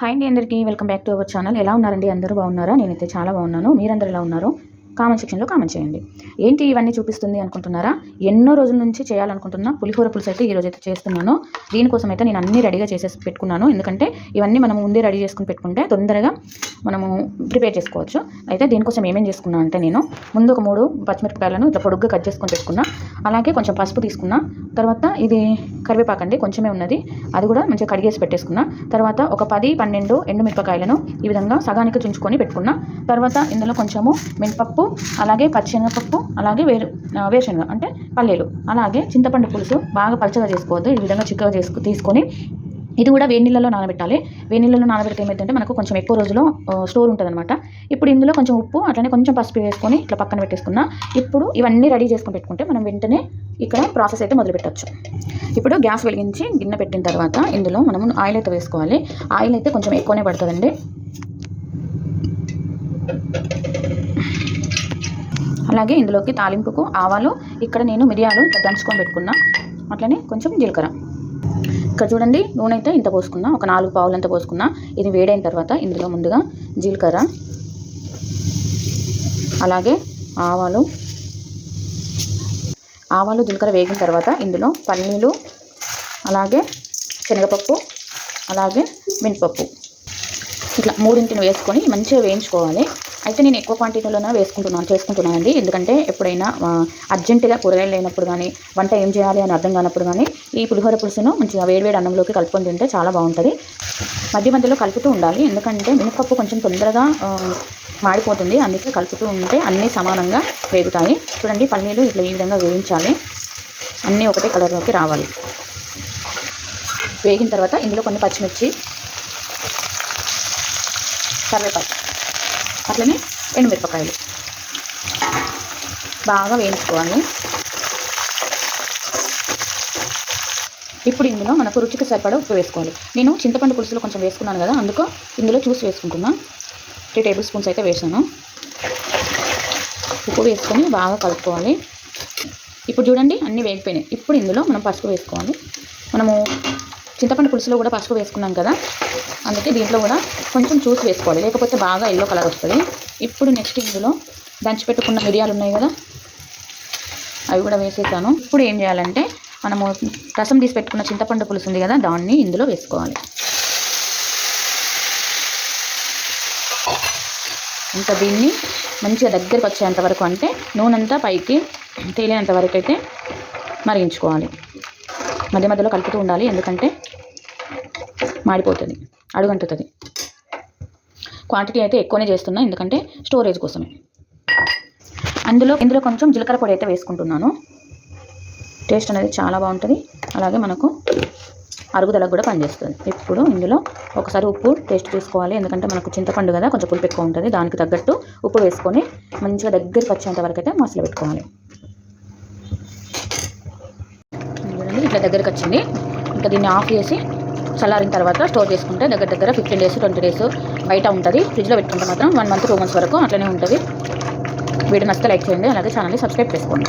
Hi అండి అందరికీ welcome back to our channel ఎలా ఉన్నారండి? అందరూ బాగున్నారా? నేనైతే చాలా బాగున్నాను. మీరందరూ ఎలా ఉన్నారు? కామెంట్ సెక్షన్లో కామెంట్ చేయండి. ఏంటి ఇవన్నీ చూపిస్తుంది అనుకుంటున్నారా? ఎన్నో రోజుల నుంచి చేయాలనుకుంటున్నా పులిహోర పులుసు అయితే ఈ అయితే చేస్తున్నాను. దీనికోసం అయితే నేను అన్ని రెడీగా చేసేసి పెట్టుకున్నాను. ఎందుకంటే ఇవన్నీ మనం ముందే రెడీ చేసుకుని పెట్టుకుంటే తొందరగా మనము ప్రిపేర్ చేసుకోవచ్చు. అయితే దీనికోసం ఏమేం చేసుకున్నా అంటే నేను ముందు ఒక మూడు పచ్చిమిరపకాయలను ఇట్లా పొడుగ్గా కట్ చేసుకొని పెట్టుకున్నా. అలాగే కొంచెం పసుపు తీసుకున్నా. తర్వాత ఇది కరివేపాకు అండి కొంచెమే ఉన్నది. అది కూడా మంచిగా కడిగేసి పెట్టేసుకున్నా. తర్వాత ఒక పది పన్నెండు ఎండుమిరపకాయలను ఈ విధంగా సగానికి చుంచుకొని పెట్టుకున్నా. తర్వాత ఇందులో కొంచెము మినపప్పు అలాగే పచ్చిశనగపప్పు అలాగే వేరు వేరుశనగ అంటే పల్లీలు. అలాగే చింతపండు పులుసు బాగా పలచగా చేసుకోవద్దు. ఈ విధంగా చిక్కగా చేసుకు తీసుకొని ఇది కూడా వేడి నీళ్ళలో నానబెట్టాలి. వేడి నీళ్ళలో నానబెడితే ఏమైందంటే మనకు కొంచెం ఎక్కువ రోజులు స్టోర్ స్టోర్ ఉంటుందన్నమాట. ఇప్పుడు ఇందులో కొంచెం ఉప్పు అట్లనే కొంచెం పసుపు వేసుకొని ఇట్లా పక్కన పెట్టేసుకున్నా ఇప్పుడు ఇవన్నీ రెడీ చేసుకొని పెట్టుకుంటే మనం వెంటనే ఇక్కడ ప్రాసెస్ అయితే మొదలు పెట్టచ్చు. ఇప్పుడు గ్యాస్ వెలిగించి గిన్నె పెట్టిన తర్వాత ఇందులో మనము ఆయిల్ అయితే వేసుకోవాలి. ఆయిల్ అయితే కొంచెం ఎక్కువనే పడుతుందండి. అలాగే ఇందులోకి తాలింపుకు ఆవాలు ఇక్కడ నేను మిరియాలు దంచుకొని పెట్టుకున్నా. అట్లనే కొంచెం జీలకర్ర. ఇక్కడ చూడండి నూనె అయితే ఇంత పోసుకున్నా ఒక నాలుగు పావులు అంత పోసుకున్నా. ఇది వేడైన తర్వాత ఇందులో ముందుగా జీలకర్ర అలాగే ఆవాలు. ఆవాలు జీలకర్ర వేగిన తర్వాత ఇందులో పల్లీలు అలాగే శనగపప్పు అలాగే మినపప్పు. ఇట్లా మూడింటిని వేసుకొని మంచిగా వేయించుకోవాలి. అయితే నేను ఎక్కువ క్వాంటిటీలోనే వేసుకుంటున్నాను చేసుకుంటున్నానండి. ఎందుకంటే ఎప్పుడైనా అర్జెంటుగా కూరగాయలు లేనప్పుడు కానీ వంట ఏం చేయాలి అని అర్థం కానప్పుడు కానీ ఈ పులిహోర పులుసును మంచిగా వేడివేడి అన్నంలోకి కలుపుకొని తింటే చాలా బాగుంటుంది. మధ్య మధ్యలో కలుపుతూ ఉండాలి. ఎందుకంటే మినపప్పు కొంచెం తొందరగా మాడిపోతుంది. అందుకే కలుపుతూ ఉంటే అన్నీ సమానంగా వేగుతాయి. చూడండి పల్లీలు ఇట్లా ఈ విధంగా వేయించాలి. అన్నీ ఒకటే కలర్లోకి రావాలి. వేగిన తర్వాత ఇందులో కొన్ని పచ్చిమిర్చి కరివేపాకు. అట్లనే ఎండుమిరపకాయలు బాగా వేయించుకోవాలి. ఇప్పుడు ఇందులో మనకు రుచికి సరిపడా ఉప్పు వేసుకోవాలి. నేను చింతపండు పులుసులో కొంచెం వేసుకున్నాను కదా అందుకు ఇందులో చూసి వేసుకుంటున్నా. త్రీ టేబుల్ స్పూన్స్ అయితే వేసాను. ఉప్పు వేసుకొని బాగా కలుపుకోవాలి. ఇప్పుడు చూడండి అన్నీ వేగిపోయినాయి. ఇప్పుడు ఇందులో మనం పసుపు వేసుకోవాలి. మనము చింతపండు పులుసులో కూడా పసుపు వేసుకున్నాం కదా అందుకే దీంట్లో కూడా కొంచెం చూసి వేసుకోవాలి. లేకపోతే బాగా ఎల్లో కలర్ వస్తుంది. ఇప్పుడు నెక్స్ట్ ఇందులో దంచిపెట్టుకున్న మిరియాలు ఉన్నాయి కదా అవి కూడా వేసేసాను. ఇప్పుడు ఏం చేయాలంటే మనము రసం తీసి పెట్టుకున్న చింతపండు పులుసు ఉంది కదా దాన్ని ఇందులో వేసుకోవాలి. ఇంకా దీన్ని మంచిగా దగ్గరికి వచ్చేంత వరకు అంటే నూనె అంతా పైకి తేలేంత వరకు అయితే మరిగించుకోవాలి. మధ్య మధ్యలో కలుపుతూ ఉండాలి ఎందుకంటే మాడిపోతుంది అడుగంటుతుంది. క్వాంటిటీ అయితే ఎక్కువనే చేస్తున్నా ఎందుకంటే స్టోరేజ్ కోసమే. అందులో ఇందులో కొంచెం జీలకర్ర పొడి అయితే వేసుకుంటున్నాను. టేస్ట్ అనేది చాలా బాగుంటుంది. అలాగే మనకు అరుగుదలకు కూడా పనిచేస్తుంది. ఇప్పుడు ఇందులో ఒకసారి ఉప్పు టేస్ట్ చూసుకోవాలి ఎందుకంటే మనకు చింతపండు కదా కొంచెం పులుపు ఎక్కువ ఉంటుంది. దానికి తగ్గట్టు ఉప్పు వేసుకొని మంచిగా దగ్గరికి వచ్చేంత వరకు అయితే మసాలా పెట్టుకోవాలి చూడండి ఇట్లా దగ్గరికి వచ్చింది. ఇంకా దీన్ని ఆఫ్ చేసి చల్లారిన తర్వాత స్టోర్ చేసుకుంటే దగ్గర దగ్గర ఫిఫ్టీన్ డేస్ ట్వంటీ డేస్ బయట ఉంటుంది. ఫ్రిడ్జ్లో పెట్టుకుంటే మాత్రం వన్ మంత్ టూ మంత్స్ వరకు అట్లనే ఉంటుంది. వీడియో నచ్చితే లైక్ చేయండి. అలాగే ఛానల్ని సబ్స్క్రైబ్ చేసుకోండి.